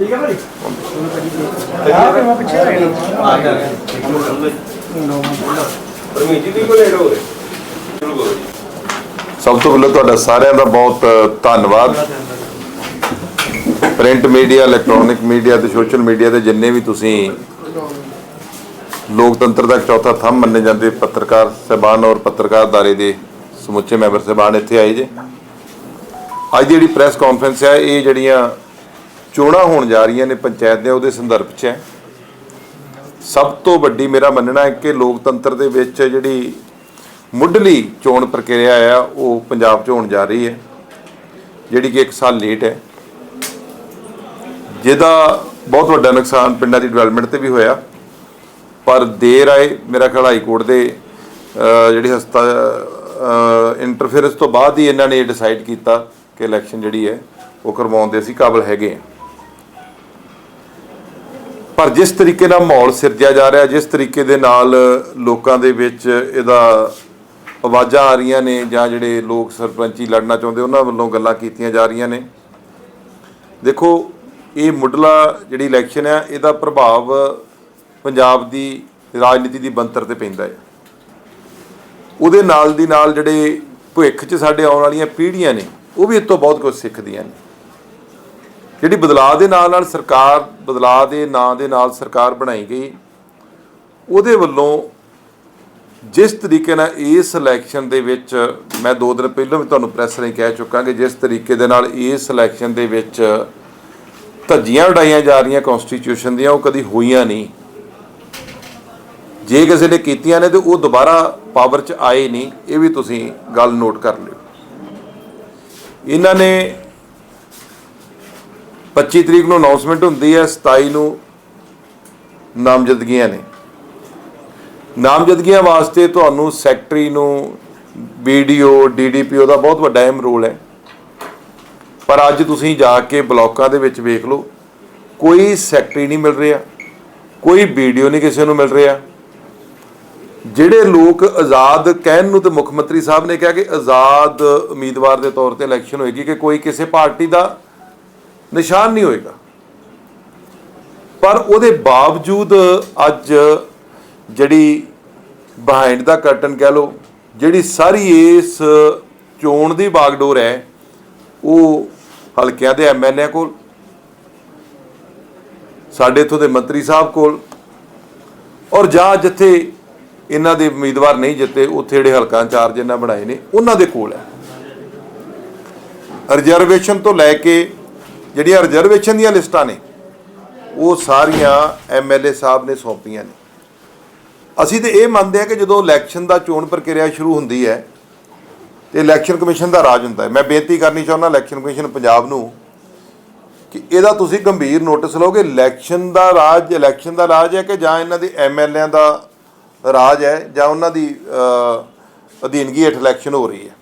ਠੀਕ ਹੈ ਭਾਈ ਆ ਫਿਰ ਮੈਂ ਪਿੱਛੇ ਰਹਿ ਗਿਆ। ਆ ਗਿਆ ਪਰਮੀਤ ਜੀ ਕੋਲ ਹੋ ਰਹੇ ਸ਼ੁਰੂ ਕਰੋ ਜੀ ਸਭ ਤੋਂ ਪਹਿਲਾਂ ਤੁਹਾਡਾ ਸਾਰਿਆਂ ਦਾ ਬਹੁਤ ਧੰਨਵਾਦ। ਪ੍ਰਿੰਟ ਮੀਡੀਆ ਇਲੈਕਟ੍ਰੋਨਿਕ ਮੀਡੀਆ ਤੇ ਸੋਸ਼ਲ ਮੀਡੀਆ ਤੇ ਜਿੰਨੇ ਵੀ ਤੁਸੀਂ ਲੋਕਤੰਤਰ ਦਾ ਚੌਥਾ ਥੰਮ ਮੰਨੇ ਜਾਂਦੇ ਪੱਤਰਕਾਰ ਸਹਿਬਾਨ ਔਰ ਪੱਤਰਕਾਰਦਾਰੇ ਦੇ ਸਮੁੱਚੇ ਮੈਂਬਰ ਸਹਿਬਾਨ ਇੱਥੇ ਆਏ ਜੇ। ਅੱਜ ਦੀ ਜਿਹੜੀ ਪ੍ਰੈਸ ਕਾਨਫਰੰਸ ਹੈ ਇਹ ਜਿਹੜੀਆਂ ਚੋਣਾਂ ਹੋਣ ਜਾ ਰਹੀਆਂ ਨੇ ਪੰਚਾਇਤ ਦੇ ਉਹਦੇ ਸੰਦਰਭ 'ਚ ਹੈ। ਸਭ ਤੋਂ ਵੱਡੀ ਮੇਰਾ ਮੰਨਣਾ ਹੈ ਕਿ ਲੋਕਤੰਤਰ ਦੇ ਵਿੱਚ ਜਿਹੜੀ ਮੁੱਢਲੀ ਚੋਣ ਪ੍ਰਕਿਰਿਆ ਆ, ਉਹ ਪੰਜਾਬ 'ਚ ਹੋਣ ਜਾ ਰਹੀ ਹੈ, ਜਿਹੜੀ ਕਿ 1 ਸਾਲ ਲੇਟ ਹੈ। ਜਿਹਦਾ ਬਹੁਤ ਵੱਡਾ ਨੁਕਸਾਨ ਪਿੰਡਾਂ ਦੀ ਡਿਵੈਲਪਮੈਂਟ ਤੇ ਵੀ ਹੋਇਆ। ਪਰ ਦੇਰ ਆਏ ਮੇਰਾ ਖਿਆਲ ਹਾਈ ਕੋਰਟ ਦੇ ਜਿਹੜੀ ਹਸਤਾ ਇੰਟਰਫੇਰੈਂਸ ਤੋਂ ਬਾਅਦ ਹੀ ਇਹਨਾਂ ਨੇ ਇਹ ਡਿਸਾਈਡ ਕੀਤਾ ਕਿ ਇਲੈਕਸ਼ਨ ਜਿਹੜੀ ਹੈ, ਉਹ ਕਰਵਾਉਣ ਦੇ ਅਸੀਂ ਕਾਬਲ ਹੈਗੇ ਹਾਂ। ਪਰ ਜਿਸ ਤਰੀਕੇ ਨਾਲ ਮਾਹੌਲ ਸਿਰਜਿਆ ਜਾ ਰਿਹਾ, ਜਿਸ ਤਰੀਕੇ ਦੇ ਨਾਲ ਲੋਕਾਂ ਦੇ ਵਿੱਚ ਇਹਦਾ ਆਵਾਜ਼ਾਂ ਆ ਰਹੀਆਂ ਨੇ ਜਾਂ ਜਿਹੜੇ ਲੋਕ ਸਰਪੰਚੀ ਲੜਨਾ ਚਾਹੁੰਦੇ, ਉਹਨਾਂ ਵੱਲੋਂ ਗੱਲਾਂ ਕੀਤੀਆਂ ਜਾ ਰਹੀਆਂ ਨੇ। ਦੇਖੋ, ਇਹ ਮੁੱਢਲਾ ਜਿਹੜੀ ਇਲੈਕਸ਼ਨ ਹੈ ਇਹਦਾ ਪ੍ਰਭਾਵ ਪੰਜਾਬ ਦੀ ਰਾਜਨੀਤੀ ਦੀ ਬੰਤਰ ਤੇ ਪੈਂਦਾ ਹੈ। ਉਹਦੇ ਨਾਲ ਦੀ ਨਾਲ ਜਿਹੜੇ ਭਵਿੱਖ 'ਚ ਸਾਡੇ ਆਉਣ ਵਾਲੀਆਂ ਪੀੜ੍ਹੀਆਂ ਨੇ, ਉਹ ਵੀ ਇਹ ਤੋਂ ਬਹੁਤ ਕੁਝ ਸਿੱਖਦੀਆਂ ਨੇ। ਜਿਹੜੀ ਬਦਲਾਅ ਦੇ ਨਾਲ ਨਾਲ ਸਰਕਾਰ, ਬਦਲਾਅ ਦੇ ਨਾਂ ਦੇ ਨਾਲ ਸਰਕਾਰ ਬਣਾਈ ਗਈ, ਉਹਦੇ ਵੱਲੋਂ ਜਿਸ ਤਰੀਕੇ ਨਾਲ ਇਸ ਇਲੈਕਸ਼ਨ ਦੇ ਵਿੱਚ, ਮੈਂ ਦੋ ਦਿਨ ਪਹਿਲਾਂ ਵੀ ਤੁਹਾਨੂੰ ਪ੍ਰੈਸ ਰਾਹੀਂ ਕਹਿ ਚੁੱਕਾ ਕਿ ਜਿਸ ਤਰੀਕੇ ਦੇ ਨਾਲ ਇਸ ਇਲੈਕਸ਼ਨ ਦੇ ਵਿੱਚ ਧੱਜੀਆਂ ਉਡਾਈਆਂ ਜਾ ਰਹੀਆਂ ਕਨਸਟੀਟਿਊਸ਼ਨ ਦੀਆਂ, ਉਹ ਕਦੀ ਹੋਈਆਂ ਨਹੀਂ। ਜੇ ਕਿਸੇ ਨੇ ਕੀਤੀਆਂ ਨੇ ਤੇ ਉਹ ਦੁਬਾਰਾ ਪਾਵਰ 'ਚ ਆਏ ਨਹੀਂ, ਇਹ ਵੀ ਤੁਸੀਂ ਗੱਲ ਨੋਟ ਕਰ ਲਿਓ। ਇਹਨਾਂ ਨੇ 25 ਤਰੀਕ ਨੂੰ ਅਨਾਉਂਸਮੈਂਟ ਹੁੰਦੀ ਹੈ 27 ਨੂੰ ਨਾਮਜ਼ਦਗੀਆਂ ਨੇ। ਨਾਮਜ਼ਦਗੀਆਂ ਵਾਸਤੇ ਤੁਹਾਨੂੰ ਸੈਕਟਰੀ ਨੂੰ ਵੀਡੀਓ ਡੀਡੀਪੀਓ ਦਾ ਬਹੁਤ ਵੱਡਾ ਅਹਿਮ ਰੋਲ ਹੈ। ਪਰ ਅੱਜ ਤੁਸੀਂ ਜਾ ਕੇ ਬਲਾਕਾਂ ਦੇ ਵਿੱਚ ਵੇਖ ਲਓ, ਕੋਈ ਸੈਕਟਰੀ ਨਹੀਂ ਮਿਲ ਰਿਹਾ, ਕੋਈ ਵੀਡੀਓ ਨਹੀਂ ਕਿਸੇ ਨੂੰ ਮਿਲ ਰਿਹਾ। ਜਿਹੜੇ ਲੋਕ ਆਜ਼ਾਦ ਕਹਿਣ ਨੂੰ ਤੇ ਮੁੱਖ ਮੰਤਰੀ ਸਾਹਿਬ ਨੇ ਕਿਹਾ ਕਿ ਆਜ਼ਾਦ ਉਮੀਦਵਾਰ ਦੇ ਤੌਰ ਤੇ ਇਲੈਕਸ਼ਨ ਹੋਏਗੀ ਕਿ ਕੋਈ ਕਿਸੇ ਪਾਰਟੀ ਦਾ ਨਿਸ਼ਾਨ ਨਹੀਂ ਹੋਏਗਾ। ਪਰ ਉਹਦੇ ਬਾਵਜੂਦ ਅੱਜ ਜਿਹੜੀ ਬਿਹਾਈਂਡ ਦਾ ਕਰਟਨ ਕਹਿ ਲਓ, ਜਿਹੜੀ ਸਾਰੀ ਇਸ ਚੋਣ ਦੀ ਬਾਗਡੋਰ ਹੈ, ਉਹ ਹਲਕਿਆਂ ਦੇ ਐਮਐਲਏ ਕੋਲ, ਸਾਡੇ ਇਥੋਂ ਦੇ ਮੰਤਰੀ ਸਾਹਿਬ ਕੋਲ, ਔਰ ਜਾਂ ਜਿੱਥੇ ਇਹਨਾਂ ਦੇ ਉਮੀਦਵਾਰ ਨਹੀਂ ਜਿੱਤੇ, ਉੱਥੇ ਜਿਹੜੇ ਹਲਕਾ ਇੰਚਾਰਜ ਇਹਨਾਂ ਬਣਾਏ ਨੇ, ਉਹਨਾਂ ਦੇ ਕੋਲ ਹੈ। ਰਿਜ਼ਰਵੇਸ਼ਨ ਤੋਂ ਲੈ ਕੇ ਜਿਹੜੀਆਂ ਰਿਜ਼ਰਵੇਸ਼ਨ ਦੀਆਂ ਲਿਸਟਾਂ ਨੇ, ਉਹ ਸਾਰੀਆਂ ਐਮਐਲਏ ਸਾਹਿਬ ਨੇ ਸੌਂਪੀਆਂ ਨੇ। ਅਸੀਂ ਤੇ ਇਹ ਮੰਨਦੇ ਹਾਂ ਕਿ ਜਦੋਂ ਇਲੈਕਸ਼ਨ ਦਾ ਚੋਣ ਪ੍ਰਕਿਰਿਆ ਸ਼ੁਰੂ ਹੁੰਦੀ ਹੈ, ਤੇ ਇਲੈਕਸ਼ਨ ਕਮਿਸ਼ਨ ਦਾ ਰਾਜ ਹੁੰਦਾ ਹੈ। ਮੈਂ ਬੇਨਤੀ ਕਰਨੀ ਚਾਹੁੰਦਾ ਇਲੈਕਸ਼ਨ ਕਮਿਸ਼ਨ ਪੰਜਾਬ ਨੂੰ ਕਿ ਇਹਦਾ ਤੁਸੀਂ ਗੰਭੀਰ ਨੋਟਿਸ ਲਓ ਕਿ ਇਲੈਕਸ਼ਨ ਦਾ ਰਾਜ ਇਲੈਕਸ਼ਨ ਦਾ ਰਾਜ ਹੈ ਕਿ ਜਾਂ ਇਹਨਾਂ ਦੇ ਐਮਐਲਏਆਂ ਦਾ ਰਾਜ ਹੈ ਜਾਂ ਉਹਨਾਂ ਦੀ ਅਧੀਨਗੀ ਹੇਠ ਇਲੈਕਸ਼ਨ ਹੋ ਰਹੀ ਹੈ।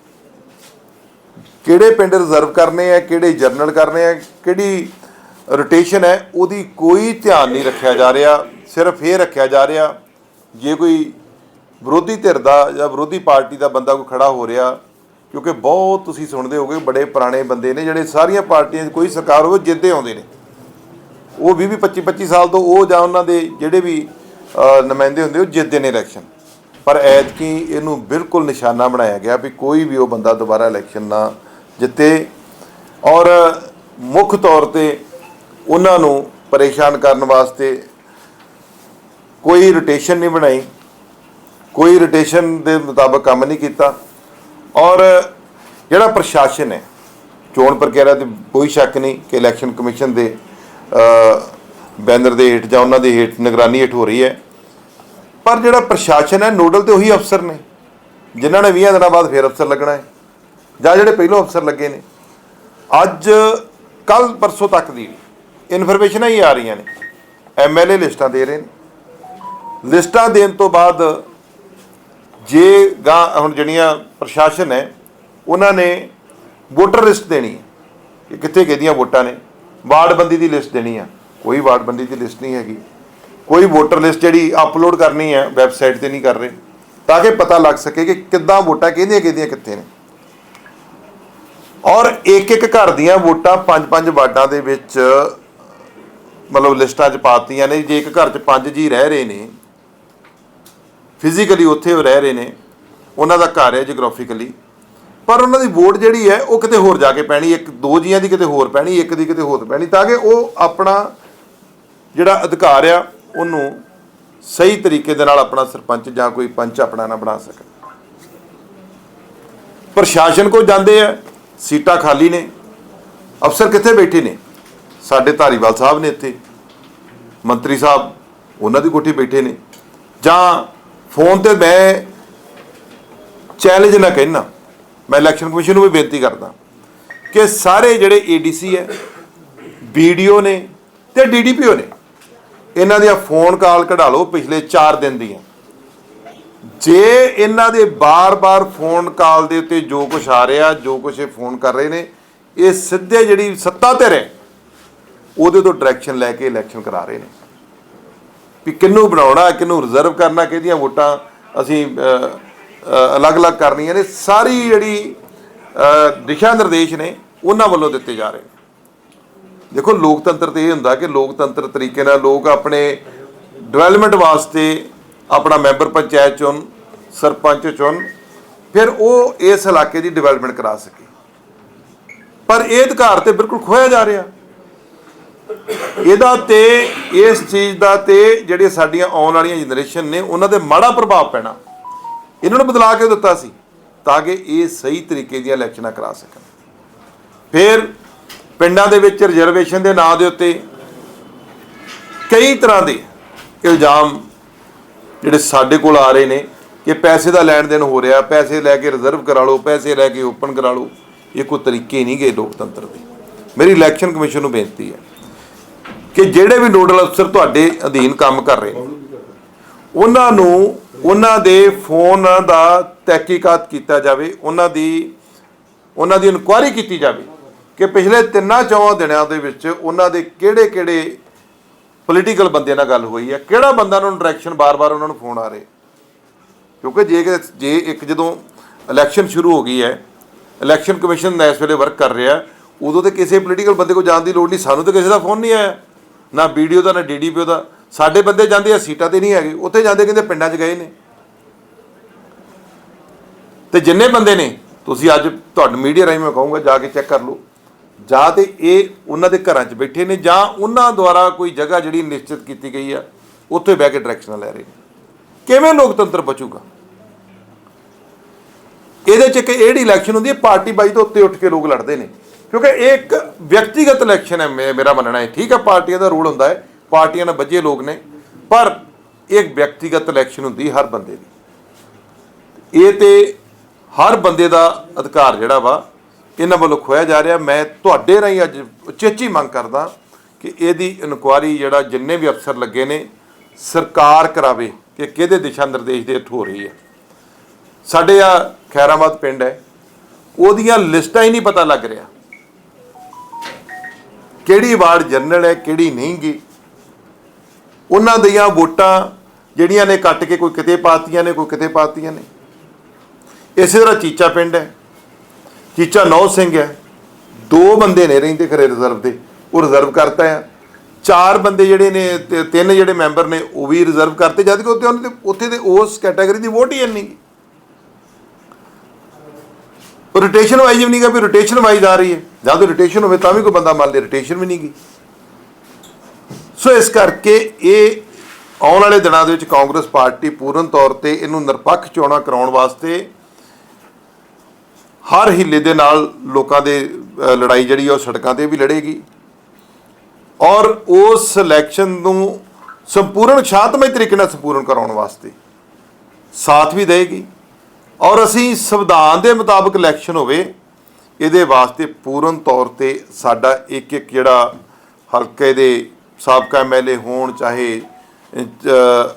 ਕਿਹੜੇ ਪਿੰਡ ਰਿਜ਼ਰਵ ਕਰਨੇ ਆ, ਕਿਹੜੇ ਜਰਨਲ ਕਰਨੇ ਆ, ਕਿਹੜੀ ਰੋਟੇਸ਼ਨ ਹੈ, ਉਹਦੀ ਕੋਈ ਧਿਆਨ ਨਹੀਂ ਰੱਖਿਆ ਜਾ ਰਿਹਾ, ਸਿਰਫ ਇਹ ਰੱਖਿਆ ਜਾ ਰਿਹਾ, ਜੇ ਕੋਈ ਵਿਰੋਧੀ ਧਿਰ ਦਾ ਜਾਂ ਵਿਰੋਧੀ ਪਾਰਟੀ ਦਾ ਬੰਦਾ ਕੋਈ ਖੜਾ ਹੋ ਰਿਹਾ, ਕਿਉਂਕਿ ਬਹੁਤ ਤੁਸੀਂ ਸੁਣਦੇ ਹੋਗੇ, ਬੜੇ ਪੁਰਾਣੇ ਬੰਦੇ ਨੇ, ਜਿਹੜੇ ਸਾਰੀਆਂ ਪਾਰਟੀਆਂ 'ਚ ਕੋਈ ਸਰਕਾਰ ਹੋਵੇ ਜਿੱਦੇ ਆਉਂਦੇ ਨੇ। ਉਹ 20 20 25 25 ਸਾਲ ਤੋਂ ਉਹ ਜਾਂ ਉਹਨਾਂ ਦੇ ਜਿਹੜੇ ਵੀ ਨੁਮਾਇੰਦੇ ਹੁੰਦੇ, ਉਹ ਜਿੱਤਦੇ ਨੇ ਇਲੈਕਸ਼ਨ ਪਰ ਐਤਕੀ ਇਹਨੂੰ ਬਿਲਕੁਲ ਨਿਸ਼ਾਨਾ ਬਣਾਇਆ ਗਿਆ ਵੀ ਕੋਈ ਵੀ ਉਹ ਬੰਦਾ ਦੁਬਾਰਾ ਇਲੈਕਸ਼ਨ ਨਾ ਜਿੱਤੇ ਔਰ ਮੁੱਖ ਤੌਰ ਤੇ ਉਹਨਾਂ ਨੂੰ ਪਰੇਸ਼ਾਨ ਕਰਨ ਵਾਸਤੇ ਕੋਈ ਰੋਟੇਸ਼ਨ ਨਹੀਂ ਬਣਾਈ, ਕੋਈ ਰੋਟੇਸ਼ਨ ਦੇ ਮੁਤਾਬਕ ਕੰਮ ਨਹੀਂ ਕੀਤਾ ਔਰ ਜਿਹੜਾ ਪ੍ਰਸ਼ਾਸਨ ਹੈ, ਚੋਣ ਪ੍ਰਕਿਰਿਆ ਤੇ ਕੋਈ ਸ਼ੱਕ ਨਹੀਂ ਕਿ ਇਲੈਕਸ਼ਨ ਕਮਿਸ਼ਨ ਦੇ ਬੈਨਰ ਦੇ ਹੇਠ ਜਾਂ ਉਹਨਾਂ ਦੇ ਹੇਠ ਨਿਗਰਾਨੀ ਹੇਠ ਹੋ ਰਹੀ ਹੈ। ਪਰ ਜਿਹੜਾ ਪ੍ਰਸ਼ਾਸਨ ਹੈ ਨੋਡਲ ਤੇ ਉਹੀ ਅਫਸਰ ਨੇ, ਜਿਨ੍ਹਾਂ ਨੇ 20 ਦਿਨਾਂ ਬਾਅਦ ਫੇਰ ਅਫਸਰ ਲੱਗਣਾ ਹੈ। ਜਾਂ ਜਿਹੜੇ ਪਹਿਲੋਂ ਅਫਸਰ ਲੱਗੇ ਨੇ, ਅੱਜ ਕੱਲ ਪਰਸੋਂ ਤੱਕ ਦੀ ਇਨਫੋਰਮੇਸ਼ਨਾਂ ਹੀ ਆ ਰਹੀਆਂ ਨੇ। ਐਮਐਲਏ ਲਿਸਟਾਂ ਦੇ ਰਹੇ ਨੇ। ਲਿਸਟਾਂ ਦੇਣ ਤੋਂ ਬਾਅਦ ਜੇ ਗਾਂ, ਹੁਣ ਜਿਹੜੀਆਂ ਪ੍ਰਸ਼ਾਸਨ ਹੈ, ਉਹਨਾਂ ਨੇ ਵੋਟਰ ਲਿਸਟ ਦੇਣੀ ਹੈ। ਕਿ ਕਿੱਥੇ ਕਿਹਦੀਆਂ ਵੋਟਾਂ ਨੇ। ਵਾਰਡਬੰਦੀ ਦੀ ਲਿਸਟ ਦੇਣੀ ਆ। ਕੋਈ ਵਾਰਡਬੰਦੀ ਦੀ ਲਿਸਟ ਨਹੀਂ ਹੈਗੀ। ਕੋਈ ਵੋਟਰ ਲਿਸਟ ਜਿਹੜੀ ਅਪਲੋਡ ਕਰਨੀ ਹੈ, ਵੈਬਸਾਈਟ ਤੇ ਨਹੀਂ ਕਰ ਰਹੇ। ਤਾਂ ਕਿ ਪਤਾ ਲੱਗ ਸਕੇ ਕਿ ਕਿੱਦਾਂ ਵੋਟਾਂ ਕਿਹਦੀਆਂ ਕਿਹਦੀਆਂ ਕਿੱਥੇ ਨੇ। ਔਰ ਇੱਕ ਇੱਕ ਘਰ ਦੀਆਂ ਵੋਟਾਂ ਪੰਜ ਪੰਜ ਵਾਰਡਾਂ ਦੇ ਵਿੱਚ, ਮਤਲਬ ਲਿਸਟਾਂ 'ਚ ਪਾਤੀਆਂ ਨੇ। ਜੇ ਇੱਕ ਘਰ 'ਚ ਪੰਜ ਜੀ ਰਹਿ ਰਹੇ ਨੇ ਫਿਜ਼ੀਕਲੀ ਉੱਥੇ ਉਹ ਰਹਿ ਰਹੇ ਨੇ, ਉਹਨਾਂ ਦਾ ਘਰ ਹੈ ਜਿਓਗ੍ਰਾਫਿਕਲੀ ਪਰ ਉਹਨਾਂ ਦੀ ਵੋਟ ਜਿਹੜੀ ਹੈ, ਉਹ ਕਿਤੇ ਹੋਰ ਜਾ ਕੇ ਪੈਣੀ, ਇੱਕ ਦੋ ਜੀਆਂ ਦੀ ਕਿਤੇ ਹੋਰ ਪੈਣੀ, ਇੱਕ ਦੀ ਕਿਤੇ ਹੋਰ ਪੈਣੀ, ਤਾਂ ਕਿ ਉਹ ਆਪਣਾ ਜਿਹੜਾ ਅਧਿਕਾਰ ਆ, ਉਹਨੂੰ ਸਹੀ ਤਰੀਕੇ ਦੇ ਨਾਲ ਆਪਣਾ ਸਰਪੰਚ ਜਾਂ ਕੋਈ ਪੰਚ ਆਪਣਾ ਨਾ ਬਣਾ ਸਕਣ। ਪ੍ਰਸ਼ਾਸਨ ਕੋ ਜਾਂਦੇ ਆ ਸੀਟਾਂ ਖਾਲੀ ਨੇ। ਅਫਸਰ ਕਿੱਥੇ ਬੈਠੇ ਨੇ? ਸਾਡੇ ਧਾਰੀਵਾਲ ਸਾਹਿਬ ਨੇ ਇੱਥੇ। ਮੰਤਰੀ ਸਾਹਿਬ, ਉਹਨਾਂ ਦੀ ਕੋਠੀ ਬੈਠੇ ਨੇ। ਜਾਂ ਫੋਨ ਤੇ ਮੈਂ ਚੈਲੰਜ ਨਾ ਕਹਿਣਾ ਮੈਂ ਇਲੈਕਸ਼ਨ ਕਮਿਸ਼ਨ ਨੂੰ ਵੀ ਬੇਨਤੀ ਕਰਦਾ ਕਿ ਸਾਰੇ ਜਿਹੜੇ ਏਡੀਸੀ ਹੈ ਵੀਡੀਓ ਨੇ ਤੇ ਡੀਡੀਪੀਓ ਨੇ, ਇਹਨਾਂ ਦੀਆਂ ਫੋਨ ਕਾਲ ਕਢਾ ਲਓ ਪਿਛਲੇ 4 ਦਿਨ ਦੀਆਂ। ਜੇ ਇਹਨਾਂ ਦੇ ਬਾਰ-ਬਾਰ ਫੋਨ ਕਾਲ ਦੇ ਉੱਤੇ ਜੋ ਕੁਝ ਆ ਰਿਹਾ, ਜੋ ਕੁਝ ਇਹ ਫੋਨ ਕਰ ਰਹੇ ਨੇ, ਇਹ ਸਿੱਧੇ ਜਿਹੜੀ ਸੱਤਾ ਤੇ ਹੈ ਉਹਦੇ ਤੋਂ ਡਾਇਰੈਕਸ਼ਨ ਲੈ ਕੇ ਇਲੈਕਸ਼ਨ ਕਰਾ ਰਹੇ ਨੇ। ਵੀ ਕਿਹਨੂੰ ਬਣਾਉਣਾ, ਕਿਹਨੂੰ ਰਿਜ਼ਰਵ ਕਰਨਾ, ਕਿਹਦੀਆਂ ਵੋਟਾਂ ਅਸੀਂ ਅਲੱਗ-ਅਲੱਗ ਕਰਨੀਆਂ ਨੇ, ਸਾਰੀ ਜਿਹੜੀ ਦਿਸ਼ਾ ਨਿਰਦੇਸ਼ ਨੇ, ਉਹਨਾਂ ਵੱਲੋਂ ਦਿੱਤੇ ਜਾ ਰਹੇ ਨੇ। ਦੇਖੋ, ਲੋਕਤੰਤਰ ਤੇ ਇਹ ਹੁੰਦਾ ਕਿ ਲੋਕਤੰਤਰ ਤਰੀਕੇ ਨਾਲ ਲੋਕ ਆਪਣੇ ਡਿਵੈਲਪਮੈਂਟ ਵਾਸਤੇ ਆਪਣਾ ਮੈਂਬਰ ਪੰਚਾਇਤ ਚੁਣ, ਸਰਪੰਚ ਚੁਣ, ਫਿਰ ਉਹ ਇਸ ਇਲਾਕੇ ਦੀ ਡਿਵੈਲਪਮੈਂਟ ਕਰਾ ਸਕੇ। ਪਰ ਇਹ ਅਧਿਕਾਰ ਤੇ ਬਿਲਕੁਲ ਖੋਇਆ ਜਾ ਰਿਹਾ। ਇਹਦਾ ਤੇ, ਇਸ ਚੀਜ਼ ਦਾ ਤੇ ਜਿਹੜੇ ਸਾਡੀਆਂ ਆਉਣ ਵਾਲੀਆਂ ਜਨਰੇਸ਼ਨ ਨੇ, ਉਹਨਾਂ ਤੇ ਮਾੜਾ ਪ੍ਰਭਾਵ ਪੈਣਾ। ਇਹਨਾਂ ਨੂੰ ਬਦਲਾ ਕੇ ਦਿੱਤਾ ਸੀ? ਤਾਂ ਕਿ ਇਹ ਸਹੀ ਤਰੀਕੇ ਦੀਆਂ ਇਲੈਕਸ਼ਨਾਂ ਕਰਾ ਸਕਣ। ਫਿਰ ਪਿੰਡਾਂ ਦੇ ਵਿੱਚ ਰਿਜ਼ਰਵੇਸ਼ਨ ਦੇ ਨਾਂ ਦੇ ਉੱਤੇ ਕਈ ਤਰ੍ਹਾਂ ਦੇ ਇਲਜ਼ਾਮ ਜਿਹੜੇ ਸਾਡੇ ਕੋਲ ਆ ਰਹੇ ਨੇ, ਕਿ ਪੈਸੇ ਦਾ ਲੈਣ ਦੇਣ ਹੋ ਰਿਹਾ, ਪੈਸੇ ਲੈ ਕੇ ਰਿਜ਼ਰਵ ਕਰਾ ਲਓ, ਪੈਸੇ ਲੈ ਕੇ ਓਪਨ ਕਰਾ ਲਓ, ਇਹ ਕੋਈ ਤਰੀਕੇ ਨਹੀਂ ਗਏ ਲੋਕਤੰਤਰ ਦੇ। ਮੇਰੀ ਇਲੈਕਸ਼ਨ ਕਮਿਸ਼ਨ ਨੂੰ ਬੇਨਤੀ ਹੈ ਕਿ ਜਿਹੜੇ ਵੀ ਨੋਡਲ ਅਫਸਰ ਤੁਹਾਡੇ ਅਧੀਨ ਕੰਮ ਕਰ ਰਹੇ ਉਹਨਾਂ ਨੂੰ ਉਹਨਾਂ ਦੇ ਫੋਨ ਦਾ ਤਹਿਕੀਕਾਤ ਕੀਤਾ ਜਾਵੇ, ਉਹਨਾਂ ਦੀ ਉਹਨਾਂ ਦੀ ਇਨਕੁਆਇਰੀ ਕੀਤੀ ਜਾਵੇ ਕਿ ਪਿਛਲੇ ਤਿੰਨਾਂ ਚੌਹਾਂ ਦਿਨਾਂ ਦੇ ਵਿੱਚ ਉਹਨਾਂ ਦੇ ਕਿਹੜੇ ਕਿਹੜੇ ਪੋਲੀਟੀਕਲ ਬੰਦਿਆਂ ਨਾਲ ਗੱਲ ਹੋਈ ਹੈ। ਕਿਹੜਾ ਬੰਦਾ ਉਹਨਾਂ ਨੂੰ ਡਾਇਰੈਕਸ਼ਨ ਬਾਰ-ਬਾਰ ਉਹਨਾਂ ਨੂੰ ਫੋਨ ਆ ਰਹੇ? ਕਿਉਂਕਿ ਜੇ ਜੇ ਇੱਕ ਜਦੋਂ ਇਲੈਕਸ਼ਨ ਸ਼ੁਰੂ ਹੋ ਗਈ ਹੈ ਇਲੈਕਸ਼ਨ ਕਮਿਸ਼ਨ ਇਸ ਵੇਲੇ ਵਰਕ ਕਰ ਰਿਹਾ ਉਦੋਂ ਤੇ ਕਿਸੇ ਪੋਲੀਟੀਕਲ ਬੰਦੇ ਕੋਲ ਜਾਣ ਦੀ ਲੋੜ ਨਹੀਂ। ਸਾਨੂੰ ਤਾਂ ਕਿਸੇ ਦਾ ਫੋਨ ਨਹੀਂ ਆਇਆ। ਨਾ ਵੀਡੀਓ ਦਾ, ਨਾ ਡੀਡੀਪੀਓ ਦਾ। ਸਾਡੇ ਬੰਦੇ ਜਾਂਦੇ ਆ, ਸੀਟਾਂ ਤੇ ਨਹੀਂ ਹੈਗੇ। ਉੱਥੇ ਜਾਂਦੇ ਕਹਿੰਦੇ ਪਿੰਡਾਂ 'ਚ ਗਏ ਨੇ। ਤੇ ਜਿੰਨੇ ਬੰਦੇ ਨੇ, ਤੁਸੀਂ ਅੱਜ ਤੁਹਾਡੇ ਮੀਡੀਆ ਰਾਹੀਂ ਮੈਂ ਕਹੂੰਗਾ, ਜਾ ਕੇ ਚੈੱਕ ਕਰ ਲਓ। ਜਾਂ ਤੇ ਇਹ ਉਹਨਾਂ ਦੇ ਘਰਾਂ 'ਚ ਬੈਠੇ ਨੇ ਜਾਂ ਉਹਨਾਂ ਦੁਆਰਾ ਕੋਈ ਜਗ੍ਹਾ ਜਿਹੜੀ ਨਿਸ਼ਚਿਤ ਕੀਤੀ ਗਈ ਆ, ਉੱਥੇ ਬਹਿ ਕੇ ਡਾਇਰੈਕਸ਼ਨਾਂ ਲੈ ਰਹੇ ਨੇ। ਕਿਵੇਂ ਲੋਕਤੰਤਰ ਬਚੂਗਾ? ਇਹਦੇ 'ਚ ਇੱਕ ਇਹ ਜਿਹੜੀ ਇਲੈਕਸ਼ਨ ਹੁੰਦੀ ਹੈ, ਪਾਰਟੀ ਬਾਈ ਤੋਂ ਉੱਤੇ ਉੱਠ ਕੇ ਲੋਕ ਲੜਦੇ ਨੇ। ਕਿਉਂਕਿ ਇਹ ਇੱਕ ਵਿਅਕਤੀਗਤ ਇਲੈਕਸ਼ਨ ਹੈ, ਮੇ- ਮੇਰਾ ਮੰਨਣਾ ਹੈ ਠੀਕ ਹੈ, ਪਾਰਟੀਆਂ ਦਾ ਰੂਲ ਹੁੰਦਾ ਹੈ, ਪਾਰਟੀਆਂ ਨਾਲ ਵੱਜੇ ਲੋਕ ਨੇ। ਪਰ ਇਹ ਇੱਕ ਵਿਅਕਤੀਗਤ ਇਲੈਕਸ਼ਨ ਹੁੰਦੀ ਹਰ ਬੰਦੇ ਦੀ। ਇਹ ਤੇ ਹਰ ਬੰਦੇ ਦਾ ਅਧਿਕਾਰ ਜਿਹੜਾ ਵਾ ਇਹਨਾਂ ਵੱਲੋਂ ਖੋਇਆ ਜਾ ਰਿਹਾ। ਮੈਂ ਤੁਹਾਡੇ ਰਾਹੀਂ ਅੱਜ ਉਚੇਚੀ ਮੰਗ ਕਰਦਾ ਕਿ ਇਹਦੀ ਇਨਕੁਆਰੀ ਜਿਹੜਾ ਜਿੰਨੇ ਵੀ ਅਫਸਰ ਲੱਗੇ ਨੇ, ਸਰਕਾਰ ਕਰਾਵੇ ਕਿ ਕਿਹਦੇ ਦਿਸ਼ਾ ਨਿਰਦੇਸ਼ ਦੇ ਹੇਠ ਹੋ ਰਹੀ ਹੈ। ਸਾਡੇ ਆ ਖੈਰਾਬਾਦ ਪਿੰਡ ਹੈ। ਉਹਦੀਆਂ ਲਿਸਟਾਂ ਹੀ ਨਹੀਂ ਪਤਾ ਲੱਗ ਰਿਹਾ। ਕਿਹੜੀ ਵਾਰਡ ਜਨਰਲ ਹੈ, ਕਿਹੜੀ ਨਹੀਂ ਗੀ। ਉਹਨਾਂ ਦੀਆਂ ਵੋਟਾਂ ਜਿਹੜੀਆਂ ਨੇ ਕੱਟ ਕੇ ਕੋਈ ਕਿਤੇ ਪਾਤੀਆਂ ਨੇ, ਕੋਈ ਕਿਤੇ ਪਾਤੀਆਂ ਨੇ। ਇਸੇ ਤਰ੍ਹਾਂ ਚੀਚਾ ਪਿੰਡ ਹੈ। ਚੀਚਾ ਨੌ ਸਿੰਘ ਹੈ। ਦੋ ਬੰਦੇ ਨੇ ਰਹਿੰਦੇ ਖਰੇ ਰਿਜ਼ਰਵ ਦੇ ਉਹ ਰਿਜ਼ਰਵ ਕਰਤਾ ਹੈ। ਚਾਰ ਬੰਦੇ ਜਿਹੜੇ ਨੇ, ਤੇ ਤਿੰਨ ਜਿਹੜੇ ਮੈਂਬਰ ਨੇ, ਉਹ ਵੀ ਰਿਜ਼ਰਵ ਕਰਤੇ, ਜਦ ਕਿ ਉੱਥੇ ਉਹਨਾਂ ਦੇ ਉੱਥੇ ਦੇ ਉਸ ਕੈਟਾਗਰੀ ਦੀ ਵੋਟ ਹੀ ਨਹੀਂ ਰੋਟੇਸ਼ਨ ਵਾਈਜ਼ ਵੀ ਨਹੀਂ ਗਾ, ਵੀ ਰੋਟੇਸ਼ਨ ਵਾਈਜ਼ ਆ ਰਹੀ ਹੈ। ਜਦ ਤਾਂ ਰੋਟੇਸ਼ਨ ਹੋਵੇ, ਤਾਂ ਵੀ ਕੋਈ ਬੰਦਾ ਮੰਨ ਲੇ ਰੋਟੇਸ਼ਨ ਵੀ ਨਹੀਂ ਗਈ ਸੋ ਇਸ ਕਰਕੇ ਇਹ ਆਉਣ ਵਾਲੇ ਦਿਨਾਂ ਦੇ ਵਿੱਚ ਕਾਂਗਰਸ ਪਾਰਟੀ ਪੂਰਨ ਤੌਰ ਤੇ ਇਹਨੂੰ ਨਿਰਪੱਖ ਚੋਣਾਂ ਕਰਾਉਣ ਵਾਸਤੇ ਹਰ ਹਿੱਲੇ ਦੇ ਨਾਲ ਲੋਕਾਂ ਦੇ ਲੜਾਈ ਜਿਹੜੀ ਆ ਉਹ ਸੜਕਾਂ ਤੇ ਵੀ ਲੜੇਗੀ। ਔਰ ਉਸ ਇਲੈਕਸ਼ਨ ਨੂੰ ਸੰਪੂਰਨ ਸ਼ਾਂਤਮਈ ਤਰੀਕੇ ਨਾਲ ਸੰਪੂਰਨ ਕਰਾਉਣ ਵਾਸਤੇ ਸਾਥ ਵੀ ਦੇਗੀ। ਔਰ ਅਸੀਂ ਸੰਵਿਧਾਨ ਦੇ ਮੁਤਾਬਕ ਇਲੈਕਸ਼ਨ ਹੋਵੇ ਇਹਦੇ ਵਾਸਤੇ ਪੂਰਨ ਤੌਰ ਤੇ ਸਾਡਾ ਇੱਕ ਇੱਕ ਜਿਹੜਾ ਹਲਕੇ ਦੇ ਸਾਬਕਾ ਐਮਐਲਏ ਹੋਣ ਚਾਹੇ ਅ,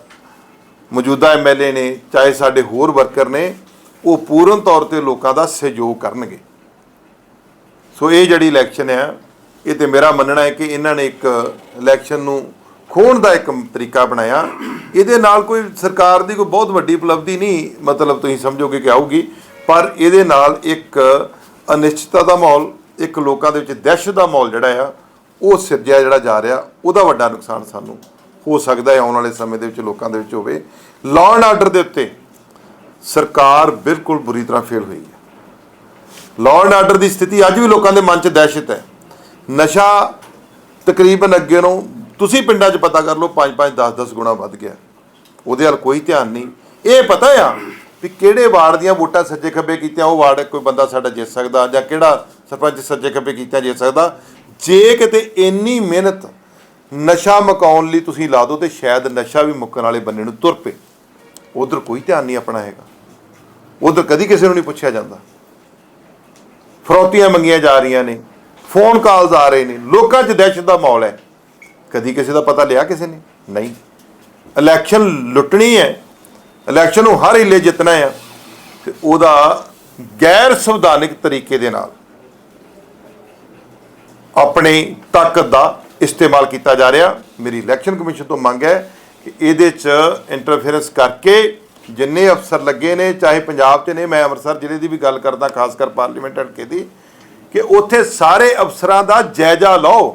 ਮੌਜੂਦਾ ਐਮਐਲਏ ਨੇ ਚਾਹੇ ਸਾਡੇ ਹੋਰ ਵਰਕਰ ਨੇ ਉਹ ਪੂਰਨ ਤੌਰ ਤੇ ਲੋਕਾਂ ਦਾ ਸਹਿਯੋਗ ਕਰਨਗੇ। ਸੋ ਇਹ ਜਿਹੜੀ ਇਲੈਕਸ਼ਨ ਹੈ ਇਹ ਤੇ ਮੇਰਾ ਮੰਨਣਾ ਹੈ ਕਿ ਇਹਨਾਂ ਨੇ ਇੱਕ ਇਲੈਕਸ਼ਨ ਨੂੰ ਖੋਣ ਦਾ ਇੱਕ ਤਰੀਕਾ ਬਣਾਇਆ। ਇਹਦੇ ਨਾਲ ਕੋਈ ਸਰਕਾਰ ਦੀ ਕੋਈ ਬਹੁਤ ਵੱਡੀ ਉਪਲਬਧੀ ਨਹੀਂ, ਮਤਲਬ ਤੁਸੀਂ ਸਮਝੋਗੇ ਕਿ ਆਊਗੀ, ਪਰ ਇਹਦੇ ਨਾਲ ਇੱਕ ਅਨਿਸ਼ਚਿਤਤਾ ਦਾ ਮਾਹੌਲ, ਇੱਕ ਲੋਕਾਂ ਦੇ ਵਿੱਚ ਦਹਿਸ਼ਤ ਦਾ ਮਾਹੌਲ ਜਿਹੜਾ ਆ, ਉਹ ਸਿਰਜਿਆ ਜਿਹੜਾ ਜਾ ਰਿਹਾ, ਉਹਦਾ ਵੱਡਾ ਨੁਕਸਾਨ ਸਾਨੂੰ ਹੋ ਸਕਦਾ ਹੈ ਆਉਣ ਵਾਲੇ ਸਮੇਂ ਦੇ ਵਿੱਚ ਲੋਕਾਂ ਦੇ ਵਿੱਚ ਹੋਵੇ। ਲਾਅ ਐਂਡ ਆਰਡਰ ਦੇ ਉੱਤੇ ਸਰਕਾਰ ਬਿਲਕੁਲ ਬੁਰੀ ਤਰ੍ਹਾਂ ਫੇਲ ਹੋਈ ਹੈ। ਲਾਅ ਐਂਡ ਆਰਡਰ ਦੀ ਸਥਿਤੀ ਅੱਜ ਵੀ ਲੋਕਾਂ ਦੇ ਮਨ 'ਚ ਦਹਿਸ਼ਤ ਹੈ। ਨਸ਼ਾ ਤਕਰੀਬਨ ਅੱਗੇ ਨੂੰ ਤੁਸੀਂ ਪਿੰਡਾਂ 'ਚ ਪਤਾ ਕਰ ਲਓ 5-5 10-10 ਗੁਣਾ ਵੱਧ ਗਿਆ। ਉਹਦੇ ਵੱਲ ਕੋਈ ਧਿਆਨ ਨਹੀਂ। ਇਹ ਪਤਾ ਆ ਵੀ ਕਿਹੜੇ ਵਾਰਡ ਦੀਆਂ ਵੋਟਾਂ ਸੱਜੇ ਖੱਬੇ ਕੀਤੀਆਂ, ਉਹ ਵਾਰਡ ਕੋਈ ਬੰਦਾ ਸਾਡਾ ਜਿੱਤ ਸਕਦਾ ਜਾਂ ਕਿਹੜਾ ਸਰਪੰਚ ਸੱਜੇ ਖੱਬੇ ਕੀਤਾ ਜਿੱਤ ਸਕਦਾ। ਜੇ ਕਿਤੇ ਇੰਨੀ ਮਿਹਨਤ ਨਸ਼ਾ ਮੁਕਾਉਣ ਲਈ ਤੁਸੀਂ ਲਾ ਦਿਓ ਤੇ ਸ਼ਾਇਦ ਨਸ਼ਾ ਵੀ ਮੁੱਕਣ ਵਾਲੇ ਬੰਨੇ ਨੂੰ ਤੁਰ ਪਏ। ਉਧਰ ਕੋਈ ਧਿਆਨ ਨਹੀਂ ਆਪਣਾ ਹੈਗਾ। ਉਧਰ ਕਦੀ ਕਿਸੇ ਨੂੰ ਨਹੀਂ ਪੁੱਛਿਆ ਜਾਂਦਾ। ਫਰੋਤੀਆਂ ਮੰਗੀਆਂ ਜਾ ਰਹੀਆਂ ਨੇ ਫੋਨ ਕਾਲਸ ਆ ਰਹੇ ਨੇ, ਲੋਕਾਂ 'ਚ ਦਹਿਸ਼ਤ ਦਾ ਮਾਹੌਲ ਹੈ। ਕਦੀ ਕਿਸੇ ਦਾ ਪਤਾ ਲਿਆ ਕਿਸੇ ਨੇ? ਨਹੀਂ। ਇਲੈਕਸ਼ਨ ਲੁੱਟਣੀ ਹੈ। ਇਲੈਕਸ਼ਨ ਨੂੰ ਹਰ ਹਿੱਲੇ ਜਿੱਤਣਾ ਹੈ। ਤੇ ਉਹਦਾ ਗੈਰ ਸੰਵਿਧਾਨਿਕ ਤਰੀਕੇ ਦੇ ਨਾਲ ਆਪਣੀ ਤਾਕਤ ਦਾ ਇਸਤੇਮਾਲ ਕੀਤਾ ਜਾ ਰਿਹਾ। ਮੇਰੀ ਇਲੈਕਸ਼ਨ ਕਮਿਸ਼ਨ ਤੋਂ ਮੰਗ ਹੈ ਕਿ ਇਹਦੇ 'ਚ ਇੰਟਰਫੇਰੈਂਸ ਕਰਕੇ ਜਿੰਨੇ ਅਫਸਰ ਲੱਗੇ ਨੇ ਚਾਹੇ ਪੰਜਾਬ 'ਚ ਨੇ ਮੈਂ ਅੰਮ੍ਰਿਤਸਰ ਜ਼ਿਲ੍ਹੇ ਦੀ ਵੀ ਗੱਲ ਕਰਦਾ ਖਾਸ ਕਰ ਪਾਰਲੀਮੈਂਟ ਹਲਕੇ ਦੀ ਕਿ ਉੱਥੇ ਸਾਰੇ ਅਫਸਰਾਂ ਦਾ ਜਾਇਜ਼ਾ ਲਓ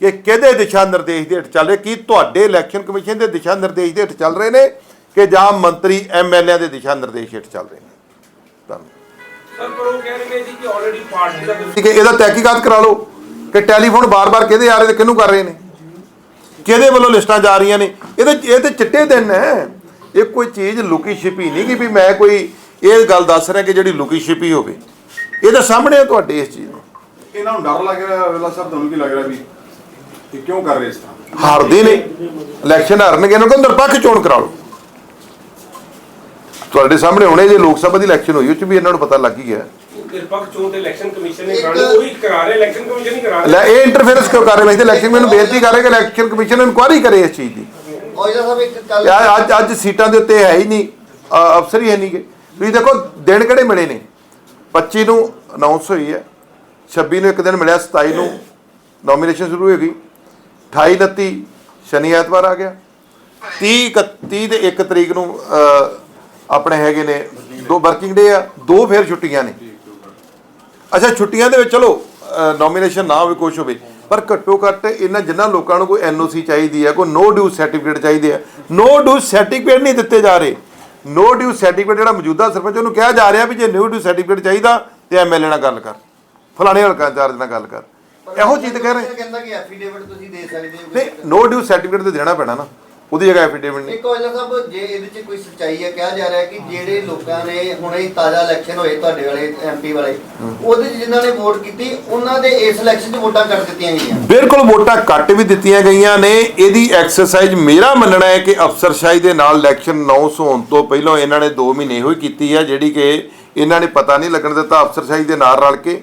ਕਿ ਕਿਹਦੇ ਦਿਸ਼ਾ ਨਿਰਦੇਸ਼ ਦੇ ਹੇਠ ਚੱਲ ਰਹੇ ਕੀ ਤੁਹਾਡੇ ਇਲੈਕਸ਼ਨ ਕਮਿਸ਼ਨ ਦੇ ਦਿਸ਼ਾ ਨਿਰਦੇਸ਼ ਦੇ ਹੇਠ ਚੱਲ ਰਹੇ ਨੇ ਕਿ ਜਾਂ ਮੰਤਰੀ ਐਮਐਲਏ ਦੇ ਦਿਸ਼ਾ ਨਿਰਦੇਸ਼ ਹੇਠ ਚੱਲ ਰਹੇ ਨੇ। ਧੰਨਵਾਦ। ਨੇ ਕਿ ਇਹਦਾ ਤਹਿਕੀਕਾਤ ਕਰਾ ਲਓ ਕਿ ਟੈਲੀਫੋਨ ਬਾਰ-ਬਾਰ ਕਿਹਦੇ ਆ ਰਹੇ ਤੇ ਕਿਹਨੂੰ ਕਰ ਰਹੇ ਨੇ? ਕਿਹਦੇ ਵੱਲੋਂ ਲਿਸਟਾਂ ਜਾ ਰਹੀਆਂ ਨੇ? ਇਹਦੇ ਇਹ ਤੇ ਚਿੱਟੇ ਦਿਨ ਹੈ। ਇਹ ਕੋਈ ਚੀਜ਼ ਲੁਕੀ ਛਿਪੀ ਨਹੀਂ ਕਿ ਵੀ ਮੈਂ ਕੋਈ ਇਹ ਗੱਲ ਦੱਸ ਰਿਹਾ ਕਿ ਜਿਹੜੀ ਲੁਕੀ ਛਿਪੀ ਹੋਵੇ। ਇਹ ਤਾਂ ਸਾਹਮਣੇ ਹੈ ਤੁਹਾਡੇ ਇਸ ਚੀਜ਼ ਨੂੰ। ਇਹਨਾਂ ਨੂੰ ਡਰ ਲੱਗ ਰਿਹਾ ਵੇਲਾ ਸਾਹਿਬ ਤੁਹਾਨੂੰ ਕੀ ਲੱਗ ਰਿਹਾ ਵੀ ਇਹ ਕਿਉਂ ਕਰ ਰਹੇ ਇਸ ਤਰ੍ਹਾਂ? ਹਾਰਦੇ ਨੇ। ਇਲੈਕਸ਼ਨ ਹਾਰਨਗੇ ਇਹਨਾਂ ਕੋਲ ਨਿਰਪੱਖ ਚੋਣ ਕਰਾ ਲਓ। ਤੁਹਾਡੇ ਸਾਹਮਣੇ ਹੁਣੇ ਜੇ ਲੋਕ ਸਭਾ ਦੀ ਇਲੈਕਸ਼ਨ ਹੋਈ ਉਹ ਚ ਵੀ ਇਹਨਾਂ ਨੂੰ ਪਤਾ ਲੱਗ ਹੀ ਗਿਆ। ਨਿਰਪੱਖ ਚੋਣ ਤੇ ਇਲੈਕਸ਼ਨ ਕਮਿਸ਼ਨ ਨੇ ਕਰਾਣੀ ਉਹ ਹੀ ਕਰਾ ਰਿਹਾ ਇਲੈਕਸ਼ਨ ਕਮਿਸ਼ਨ ਹੀ ਕਰਾ ਰਿਹਾ। ਲੈ ਇਹ ਇੰਟਰਫੇਰੈਂਸ ਕਿਉਂ ਕਰ ਰਹੇ? ਮੈਂ ਤੇ ਇਲੈਕਸ਼ਨ ਮੈਨੂੰ ਬੇਨਤੀ ਕਰ ਰਿਹਾ ਕਿ ਇਲੈਕਸ਼ਨ ਕਮਿਸ਼ਨ ਇਨਕੁਆਇਰੀ ਕਰੇ ਇਸ ਚੀਜ਼ ਦੀ। ਔਜਲਾ ਸਾਹਿਬ ਇੱਕ ਗੱਲ ਯਾਰ ਅੱਜ ਅੱਜ ਸੀਟਾਂ ਦੇ ਉੱਤੇ ਹੈ ਹੀ ਨਹੀਂ। ਅ, ਅਫਸਰ ਹੀ ਹੈ ਨਹੀਂਗੇ ਤੁਸੀਂ ਦੇਖੋ ਦਿਨ ਕਿਹੜੇ ਮਿਲੇ ਨੇ? 25 ਨੂੰ ਅਨਾਉਂਸ ਹੋਈ ਹੈ। 26 ਨੂੰ ਇੱਕ ਦਿਨ ਮਿਲਿਆ 27 ਨੂੰ ਨੋਮੀਨੇਸ਼ਨ ਸ਼ੁਰੂ ਹੋ ਗਈ। 28 29 ਸ਼ਨੀ ਐਤਵਾਰ ਆ ਗਿਆ। 30 31 ਤੇ 1 ਤਰੀਕ ਨੂੰ ਅ, ਆਪਣੇ ਹੈਗੇ ਨੇ ਦੋ ਵਰਕਿੰਗ ਡੇ ਆ ਦੋ ਫੇਰ ਛੁੱਟੀਆਂ ਨੇ। ਅੱਛਾ ਛੁੱਟੀਆਂ ਦੇ ਵਿੱਚ ਚਲੋ ਨੋਮੀਨੇਸ਼ਨ ਨਾ ਹੋਵੇ ਕੁਛ ਹੋਵੇ ਪਰ ਘੱਟੋ ਘੱਟ ਇਹਨਾਂ ਜਿਨ੍ਹਾਂ ਲੋਕਾਂ ਨੂੰ ਕੋਈ ਐਨਓਸੀ ਚਾਹੀਦੀ ਹੈ ਕੋਈ ਨੋ ਡਿਊ ਸਰਟੀਫਿਕੇਟ ਚਾਹੀਦੇ ਆ ਨੋ ਡਿਊ ਸਰਟੀਫਿਕੇਟ ਨਹੀਂ ਦਿੱਤੇ ਜਾ ਰਹੇ। ਨੋ ਡਿਊ ਸਰਟੀਫਿਕੇਟ ਜਿਹੜਾ ਮੌਜੂਦਾ ਸਰਪੰਚ ਉਹਨੂੰ ਕਿਹਾ ਜਾ ਰਿਹਾ ਵੀ ਜੇ ਨੋ ਡਿਊ ਸਰਟੀਫਿਕੇਟ ਚਾਹੀਦਾ ਤੇ ਐਮਐਲਏ ਨਾਲ ਗੱਲ ਕਰ ਫਲਾਣੇ ਹਲਕਾ ਇੰਚਾਰਜ ਨਾਲ ਗੱਲ ਕਰ। ਇਹੋ ਚੀਜ਼ ਕਹਿ ਰਹੇ ਕਹਿੰਦਾ ਕਿ ਐਫੀਡੇਵਿਟ ਤੁਸੀਂ ਦੇ ਸਕਦੇ ਹੋ। ਨਹੀਂ ਨੋ ਡਿਊ ਸਰਟੀਫਿਕੇਟ ਤੇ ਦੇਣਾ ਪੈਣਾ ਨਾ। ਉਹਦੀ ਜਗ੍ਹਾ ਐਫੀਡੇਵਿਟ ਨਹੀਂ। ਇੱਕ ਔਜਲਾ ਸਾਹਿਬ ਜੇ ਇਹਦੇ 'ਚ ਕੋਈ ਸੱਚਾਈ ਹੈ ਕਿਹਾ ਜਾ ਰਿਹਾ ਕਿ ਜਿਹੜੇ ਲੋਕਾਂ ਨੇ ਹੁਣੇ ਹੀ ਤਾਜ਼ਾ ਇਲੈਕਸ਼ਨ ਹੋਏ ਤੁਹਾਡੇ ਵਾਲੇ ਐਮਪੀ ਵਾਲੇ ਉਹਦੇ 'ਚ ਜਿਨ੍ਹਾਂ ਨੇ ਵੋਟ ਕੀਤੀ ਉਹਨਾਂ ਦੇ ਇਸ ਇਲੈਕਸ਼ਨ 'ਚ ਵੋਟਾਂ ਕੱਟ ਦਿੱਤੀਆਂ ਗਈਆਂ। ਬਿਲਕੁਲ ਵੋਟਾਂ ਕੱਟ ਵੀ ਦਿੱਤੀਆਂ ਗਈਆਂ ਨੇ। ਇਹਦੀ ਐਕਸਰਸਾਈਜ਼ ਮੇਰਾ ਮੰਨਣਾ ਹੈ ਕਿ ਅਫਸਰਸ਼ਾਹੀ ਦੇ ਨਾਲ ਇਲੈਕਸ਼ਨ ਅਨਾਉਂਸ ਹੋਣ ਤੋਂ ਪਹਿਲਾਂ ਇਹਨਾਂ ਨੇ 2 ਮਹੀਨੇ ਇਹੋ ਹੀ ਕੀਤੀ ਹੈ ਜਿਹੜੀ ਕਿ ਇਹਨਾਂ ਨੇ ਪਤਾ ਨਹੀਂ ਲੱਗਣ ਦਿੱਤਾ ਅਫਸਰਸ਼ਾਹੀ ਦੇ ਨਾਲ ਰਲ ਕੇ।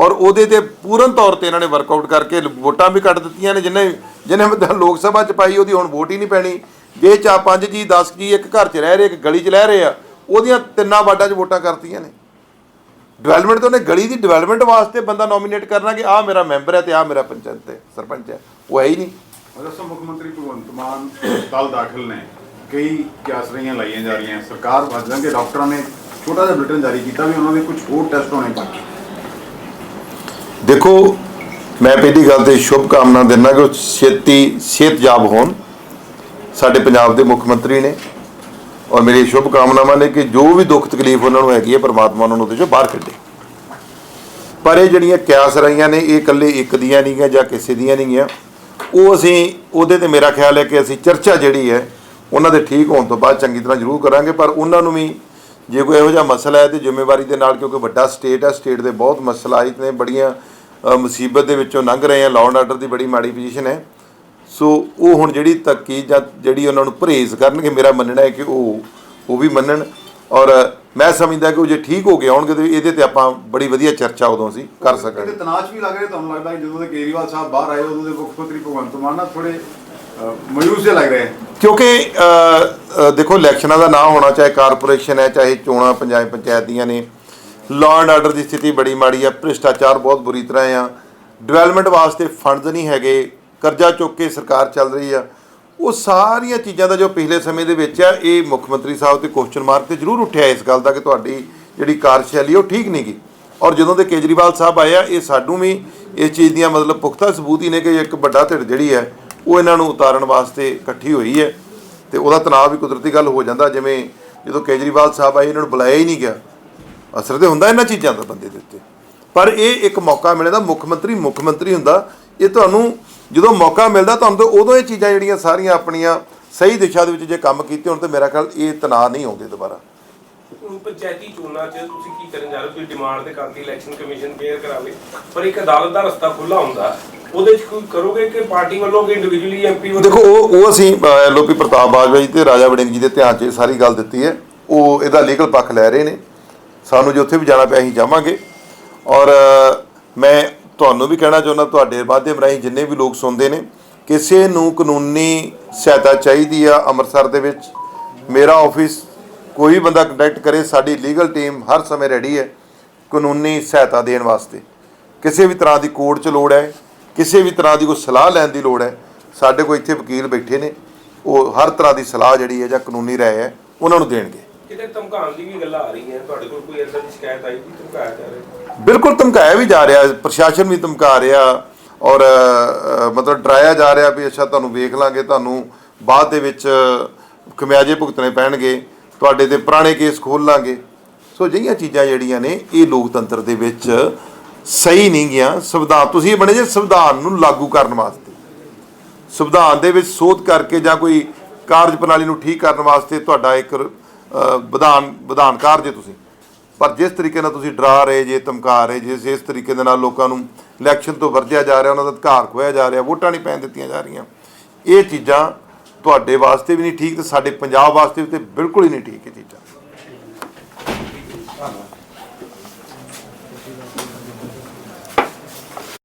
ਔਰ ਉਹਦੇ ਤੇ ਪੂਰਨ ਤੌਰ ਤੇ ਇਹਨਾਂ ਨੇ ਵਰਕਆਊਟ ਕਰਕੇ ਵੋਟਾਂ ਵੀ ਕੱਟ ਦਿੱਤੀਆਂ ਨੇ ਜਿਹਨੇ ਜਿਹਨੇ ਲੋਕ ਸਭਾ ਚ ਪਾਈ, ਉਹਦੀ ਹੁਣ ਵੋਟ ਹੀ ਨਹੀਂ ਪੈਣੀ। ਜੇ ਚਾ ਪੰਜ ਜੀ 10 ਜੀ ਇੱਕ ਘਰ ਚ ਰਹਿ ਰਹੇ, ਇੱਕ ਗਲੀ ਚ ਰਹਿ ਰਹੇ ਆ, ਉਹਦੀਆਂ ਤਿੰਨਾਂ ਵਾਰਡਾਂ ਚ ਵੋਟਾਂ ਕਰਤੀਆਂ ਨੇ। ਡਿਵੈਲਪਮੈਂਟ ਤੋਂ ਉਹਨੇ ਗਲੀ ਦੀ ਡਿਵੈਲਪਮੈਂਟ ਵਾਸਤੇ ਬੰਦਾ ਨੋਮੀਨੇਟ ਕਰਨਾ ਕਿ ਆਹ ਮੇਰਾ ਮੈਂਬਰ ਹੈ ਤੇ ਆਹ ਮੇਰਾ ਪੰਚਾਇਤ ਹੈ, ਸਰਪੰਚ ਹੈ। ਉਹ ਹੈ ਹੀ ਨਹੀਂ। ਅਜਾ ਮੁੱਖ ਮੰਤਰੀ ਭਗਵੰਤ ਮਾਨ ਦਲ ਦਾਖਲ ਨੇ। ਕਈ ਕਿਆਸਰੀਆਂ ਲਾਈਆਂ ਜਾ ਰਹੀਆਂ, ਸਰਕਾਰ ਵੱਜ ਜਾਣਗੇ ਡਾਕਟਰਾਂ ਨੇ ਛੋਟਾ ਜਿਹਾ ਬੁਲੇਟਿਨ ਜਾਰੀ ਕੀਤਾ ਵੀ ਉਹਨਾਂ ਦੇ ਕੁਝ ਹੋਰ ਟੈਸਟ ਹੋਣੇ ਬਾਕੀ ਦੇਖੋ, ਮੈਂ ਪਹਿਲੀ ਗੱਲ ਤੇ ਸ਼ੁਭ ਕਾਮਨਾ ਦਿੰਦਾ ਕਿ ਉਹ ਛੇਤੀ ਸਿਹਤਯਾਬ ਹੋਣ। ਸਾਡੇ ਪੰਜਾਬ ਦੇ ਮੁੱਖ ਮੰਤਰੀ ਨੇ ਔਰ ਮੇਰੀ ਸ਼ੁਭ ਕਾਮਨਾਵਾਂ ਨੇ ਕਿ ਜੋ ਵੀ ਦੁੱਖ ਤਕਲੀਫ ਉਹਨਾਂ ਨੂੰ ਹੈਗੀ ਹੈ, ਪਰਮਾਤਮਾ ਉਹਨਾਂ ਨੂੰ ਉਹਦੇ ਚੋਂ ਬਾਹਰ ਕੱਢੇ। ਪਰ ਇਹ ਜਿਹੜੀਆਂ ਕਿਆਸ ਰਹੀਆਂ ਨੇ, ਇਹ ਇਕੱਲੇ ਇੱਕ ਦੀਆਂ ਨਹੀਂ ਗੀਆਂ ਜਾਂ ਕਿਸੇ ਦੀਆਂ ਨਹੀਂ ਗੀਆਂ, ਉਹ ਅਸੀਂ, ਉਹਦੇ ਤੇ ਮੇਰਾ ਖਿਆਲ ਹੈ ਕਿ ਅਸੀਂ ਚਰਚਾ ਜਿਹੜੀ ਹੈ, ਉਹਨਾਂ ਦੇ ਠੀਕ ਹੋਣ ਤੋਂ ਬਾਅਦ ਚੰਗੀ ਤਰ੍ਹਾਂ ਜ਼ਰੂਰ ਕਰਾਂਗੇ, ਪਰ ਉਹਨਾਂ ਨੂੰ ਵੀ ਜੇ ਕੋਈ ਇਹੋ ਜਿਹਾ ਮਸਲਾ ਹੈ ਤੇ ਜ਼ਿੰਮੇਵਾਰੀ ਦੇ ਨਾਲ ਕਿਉਂਕਿ ਵੱਡਾ ਸਟੇਟ ਹੈ ਸਟੇਟ ਦੇ ਬਹੁਤ ਮਸਲਾਈ ਨੇ ਬੜੀਆਂ ਮੁਸੀਬਤ ਦੇ ਵਿੱਚੋਂ ਲੰਘ ਰਹੇ ਆ ਲਾਅ ਐਂਡ ਆਰਡਰ ਦੀ ਬੜੀ ਮਾੜੀ ਪੋਜੀਸ਼ਨ ਹੈ। ਸੋ ਉਹ ਹੁਣ ਜਿਹੜੀ ਤੱਕੀ ਜਾਂ ਜਿਹੜੀ ਉਹਨਾਂ ਨੂੰ ਪਰਹੇਜ਼ ਕਰਨਗੇ ਮੇਰਾ ਮੰਨਣਾ ਹੈ ਕਿ ਉਹ ਉਹ ਵੀ ਮੰਨਣ। ਔਰ ਮੈਂ ਸਮਝਦਾ ਕਿ ਉਹ ਜੇ ਠੀਕ ਹੋ ਕੇ ਆਉਣਗੇ ਤੇ ਇਹਦੇ ਤੇ ਆਪਾਂ ਬੜੀ ਵਧੀਆ ਚਰਚਾ ਉਦੋਂ ਅਸੀਂ ਕਰ ਸਕਾਂਗੇ। ਕਿਤੇ ਤਨਾਸ਼ ਵੀ ਲੱਗ ਰਿਹਾ ਤੁਹਾਨੂੰ ਲੱਗਦਾ ਕਿ ਜਦੋਂ ਦੇ ਕੇਜਰੀਵਾਲ ਸਾਹਿਬ ਬਾਹਰ ਆਏ ਉਦੋਂ ਦੇ ਮੁੱਖ ਮੰਤਰੀ ਭਗਵੰਤ ਮਾਨ ਨਾਲ ਥੋੜੇ ਮਾਯੂਸ ਜਿਹੇ ਲੱਗ ਰਿਹਾ ਹੈ। ਕਿਉਂਕਿ ਅ, ਅ, ਦੇਖੋ ਇਲੈਕਸ਼ਨਾਂ ਦਾ ਨਾ ਹੋਣਾ ਚਾਹੇ ਕਾਰਪੋਰੇਸ਼ਨ ਹੈ ਚਾਹੇ ਚੋਣਾਂ ਪੰਜਾਬ ਪੰਚਾਇਤ ਦੀਆਂ ਨੇ ਲਾਅ ਐਂਡ ਆਰਡਰ ਦੀ ਸਥਿਤੀ ਬੜੀ ਮਾੜੀ ਆ ਭ੍ਰਿਸ਼ਟਾਚਾਰ ਬਹੁਤ ਬੁਰੀ ਤਰ੍ਹਾਂ ਆ ਡਿਵੈਲਪਮੈਂਟ ਵਾਸਤੇ ਫੰਡਸ ਨਹੀਂ ਹੈਗੇ ਕਰਜ਼ਾ ਚੁੱਕ ਕੇ ਸਰਕਾਰ ਚੱਲ ਰਹੀ ਆ ਉਹ ਸਾਰੀਆਂ ਚੀਜ਼ਾਂ ਦਾ ਜੋ ਪਿਛਲੇ ਸਮੇਂ ਦੇ ਵਿੱਚ ਆ ਇਹ ਮੁੱਖ ਮੰਤਰੀ ਸਾਹਿਬ ਤੇ ਕੁਐਸਚਨ ਮਾਰਕ ਤੇ ਜ਼ਰੂਰ ਉੱਠਿਆ ਇਸ ਗੱਲ ਦਾ ਕਿ ਤੁਹਾਡੀ ਜਿਹੜੀ ਕਾਰਜਸ਼ੈਲੀ ਉਹ ਠੀਕ ਨਹੀਂ ਗੀ। ਔਰ ਜਦੋਂ ਦੇ ਕੇਜਰੀਵਾਲ ਸਾਹਿਬ ਆਏ ਆ ਇਹ ਸਾਨੂੰ ਵੀ ਇਸ ਚੀਜ਼ ਦੀਆਂ ਮਤਲਬ ਪੁਖਤਾ ਸਬੂਤ ਹੀ ਨੇ ਕਿ ਇੱਕ ਵੱਡਾ ਧਿਰ ਜਿਹੜੀ ਹੈ ਉਹ ਇਹਨਾਂ ਨੂੰ ਉਤਾਰਨ ਵਾਸਤੇ ਇਕੱਠੀ ਹੋਈ ਹੈ ਤੇ ਉਹਦਾ ਤਣਾਅ ਵੀ ਕੁਦਰਤੀ ਗੱਲ ਹੋ ਜਾਂਦਾ, ਜਿਵੇਂ ਜਦੋਂ ਕੇਜਰੀਵਾਲ ਸਾਹਿਬ ਆਏ, ਇਹਨਾਂ ਨੂੰ ਬੁਲਾਇਆ ਹੀ ਨਹੀਂ ਗਿਆ। ਅਸਰ ਤੇ ਹੁੰਦਾ ਇਹਨਾਂ ਚੀਜ਼ਾਂ ਦਾ ਬੰਦੇ ਦੇ ਉੱਤੇ। ਪਰ ਇਹ ਇੱਕ ਮੌਕਾ ਮਿਲਦਾ ਮੁੱਖ ਮੰਤਰੀ ਮੁੱਖ ਮੰਤਰੀ ਹੁੰਦਾ। ਇਹ ਤੁਹਾਨੂੰ ਜਦੋਂ ਮੌਕਾ ਮਿਲਦਾ, ਤੁਹਾਨੂੰ ਤਾਂ ਉਦੋਂ ਇਹ ਚੀਜ਼ਾਂ ਜਿਹੜੀਆਂ ਸਾਰੀਆਂ ਆਪਣੀਆਂ ਸਹੀ ਦਿਸ਼ਾ ਦੇ ਵਿੱਚ ਜੇ ਕੰਮ ਕੀਤੇ ਹੋਣ, ਤਾਂ ਮੇਰਾ ਖਿਆਲ ਇਹ ਤਣਾਅ ਨਹੀਂ ਆਉਂਦੇ ਦੁਬਾਰਾ। ਹੁਣ ਪੰਚਾਇਤੀ ਚੋਣਾਂ 'ਚ ਤੁਸੀਂ ਕੀ ਕਰਨ ਜਾ ਰਹੇ ਹੋ? ਤੁਸੀਂ ਡਿਮਾਂਡ ਤੇ ਕਰਤੀ ਇਲੈਕਸ਼ਨ ਕਮਿਸ਼ਨ ਫੇਅਰ ਕਰਾਵੇ ਪਰ ਇੱਕ ਅਦਾਲਤ ਦਾ ਰਸਤਾ ਖੁੱਲਾ ਹੁੰਦਾ। ਉਹਦੇ 'ਚ ਕੋਈ ਕਰੋਗੇ ਕਿ ਪਾਰਟੀ ਵੱਲੋਂ ਕਿ ਇੰਡੀਵਿਜੂਅਲੀ ਐਮਪੀ ਵੱਲੋਂ? ਦੇਖੋ, ਉਹ ਉਹ ਅਸੀਂ ਐਲਓਪੀ ਪ੍ਰਤਾਪ ਬਾਜਵਾ ਜੀ ਤੇ ਰਾਜਾ ਵੜਿੰਗ ਜੀ ਦੇ ਧਿਆਨ 'ਚ ਇਹ ਸਾਰੀ ਗੱਲ ਦਿੱਤੀ ਹੈ। ਉਹ ਇਹਦਾ ਲੀਗਲ ਪੱਖ ਲੈ ਰਹੇ ਨੇ। ਸਾਨੂੰ ਜੇ ਉੱਥੇ ਵੀ ਜਾਣਾ ਪਿਆ, ਅਸੀਂ ਜਾਵਾਂਗੇ। ਔਰ ਮੈਂ ਤੁਹਾਨੂੰ ਵੀ ਕਹਿਣਾ ਚਾਹੁੰਦਾ, ਤੁਹਾਡੇ ਮਾਧਿਅਮ ਰਾਹੀਂ ਜਿੰਨੇ ਵੀ ਲੋਕ ਸੁਣਦੇ ਨੇ, ਕਿਸੇ ਨੂੰ ਕਾਨੂੰਨੀ ਸਹਾਇਤਾ ਚਾਹੀਦੀ ਆ ਅੰਮ੍ਰਿਤਸਰ ਦੇ ਵਿੱਚ। ਮੇਰਾ ਆਫਿਸ ਕੋਈ ਵੀ ਬੰਦਾ ਕੰਟੈਕਟ ਕਰੇ, ਸਾਡੀ ਲੀਗਲ ਟੀਮ ਹਰ ਸਮੇਂ ਰੈਡੀ ਹੈ ਕਾਨੂੰਨੀ ਸਹਾਇਤਾ ਦੇਣ ਵਾਸਤੇ। ਕਿਸੇ ਵੀ ਤਰ੍ਹਾਂ ਦੀ ਕੋਰਟ 'ਚ ਲੋੜ ਹੈ ਕਿਸੇ ਵੀ ਤਰ੍ਹਾਂ ਦੀ ਕੋਈ ਸਲਾਹ ਲੈਣ ਦੀ ਲੋੜ ਹੈ ਸਾਡੇ ਕੋਲ ਇੱਥੇ ਵਕੀਲ ਬੈਠੇ ਨੇ ਉਹ ਹਰ ਤਰ੍ਹਾਂ ਦੀ ਸਲਾਹ ਜਿਹੜੀ ਹੈ ਜਾਂ ਕਾਨੂੰਨੀ ਰਾਏ ਹੈ ਉਹਨਾਂ ਨੂੰ ਦੇਣਗੇ। ਕਿਤੇ ਧਮਕਾਉਣ ਦੀ ਵੀ ਗੱਲਾਂ ਆ ਰਹੀਆਂ ਤੁਹਾਡੇ ਕੋਲ ਕੋਈ ਏਦਾਂ ਦੀ ਸ਼ਿਕਾਇਤ ਆਈ ਕਿ ਧਮਕਾਇਆ ਜਾ ਰਿਹਾ? ਬਿਲਕੁਲ ਧਮਕਾਇਆ ਵੀ ਜਾ ਰਿਹਾ ਪ੍ਰਸ਼ਾਸਨ ਵੀ ਧਮਕਾ ਰਿਹਾ ਔਰ ਮਤਲਬ ਡਰਾਇਆ ਜਾ ਰਿਹਾ ਵੀ ਅੱਛਾ ਤੁਹਾਨੂੰ ਵੇਖ ਲਾਂਗੇ ਤੁਹਾਨੂੰ ਬਾਅਦ ਦੇ ਵਿੱਚ ਖਮਿਆਜੇ ਭੁਗਤਣੇ ਪੈਣਗੇ ਤੁਹਾਡੇ ਤੇ ਪੁਰਾਣੇ ਕੇਸ ਖੋਲ ਲਾਂਗੇ। ਸੋ ਜਿਹੀਆਂ ਚੀਜ਼ਾਂ ਜਿਹੜੀਆਂ ਨੇ ਇਹ ਲੋਕਤੰਤਰ ਦੇ ਵਿੱਚ ਸਹੀ ਨਹੀਂ ਗਿਆ, ਸੰਵਿਧਾਨ, ਤੁਸੀਂ ਇਹ ਬਣੇ ਜੇ ਸੰਵਿਧਾਨ ਨੂੰ ਲਾਗੂ ਕਰਨ ਵਾਸਤੇ। ਸੰਵਿਧਾਨ ਦੇ ਵਿੱਚ ਸੋਧ ਕਰਕੇ ਜਾਂ ਕੋਈ ਕਾਰਜ ਪ੍ਰਣਾਲੀ ਨੂੰ ਠੀਕ ਕਰਨ ਵਾਸਤੇ ਤੁਹਾਡਾ ਇੱਕ ਵਿਧਾਨ ਵਿਧਾਨਕਾਰ ਜੇ ਤੁਸੀਂ। ਪਰ ਜਿਸ ਤਰੀਕੇ ਨਾਲ ਤੁਸੀਂ ਡਰਾ ਰਹੇ ਜੇ, ਧਮਕਾ ਰਹੇ ਜੇ, ਜਿਸ ਤਰੀਕੇ ਦੇ ਨਾਲ ਲੋਕਾਂ ਨੂੰ ਇਲੈਕਸ਼ਨ ਤੋਂ ਵਰਜਿਆ ਜਾ ਰਿਹਾ, ਉਹਨਾਂ ਦਾ ਅਧਿਕਾਰ ਖੋਇਆ ਜਾ ਰਿਹਾ, ਵੋਟਾਂ ਨਹੀਂ ਪੈਣ ਦਿੱਤੀਆਂ ਜਾ ਰਹੀਆਂ। ਇਹ ਚੀਜ਼ਾਂ ਤੁਹਾਡੇ ਵਾਸਤੇ ਵੀ ਨਹੀਂ ਠੀਕ ਤੇ ਸਾਡੇ ਪੰਜਾਬ ਵਾਸਤੇ ਵੀ ਤੇ ਬਿਲਕੁਲ ਹੀ ਨਹੀਂ ਠੀਕ ਇਹ ਚੀਜ਼ਾਂ।